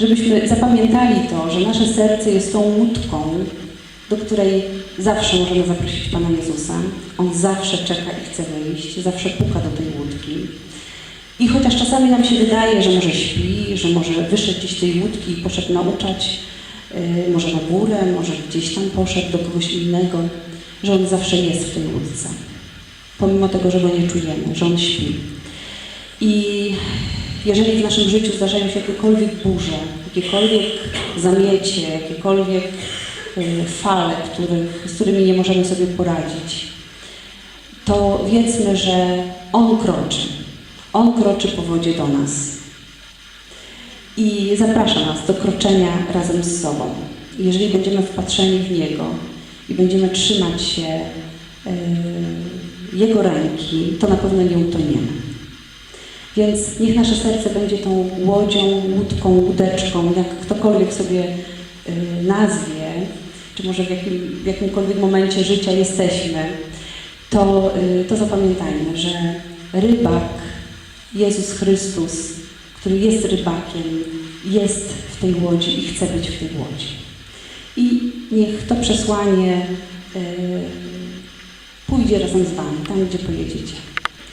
żebyśmy zapamiętali to, że nasze serce jest tą łódką, do której zawsze możemy zaprosić Pana Jezusa. On zawsze czeka i chce wejść, zawsze puka do tej łódki. I chociaż czasami nam się wydaje, że może śpi, że może wyszedł gdzieś z tej łódki i poszedł nauczać, yy, może na górę, może gdzieś tam poszedł do kogoś innego, że On zawsze jest w tej łódce. Pomimo tego, że Go nie czujemy, że On śpi. I jeżeli w naszym życiu zdarzają się jakiekolwiek burze, jakiekolwiek zamiecie, jakiekolwiek y, fale, z którymi nie możemy sobie poradzić, to wiedzmy, że On kroczy. On kroczy po wodzie do nas. I zaprasza nas do kroczenia razem z sobą. Jeżeli będziemy wpatrzeni w Niego i będziemy trzymać się y, Jego ręki, to na pewno nie utoniemy. Więc niech nasze serce będzie tą łodzią, łódką, łódeczką, jak ktokolwiek sobie y, nazwie, czy może w, jakim, w jakimkolwiek momencie życia jesteśmy, to, y, to zapamiętajmy, że rybak, Jezus Chrystus, który jest rybakiem, jest w tej łodzi i chce być w tej łodzi. I niech to przesłanie y, pójdzie razem z Wami, tam gdzie pojedziecie.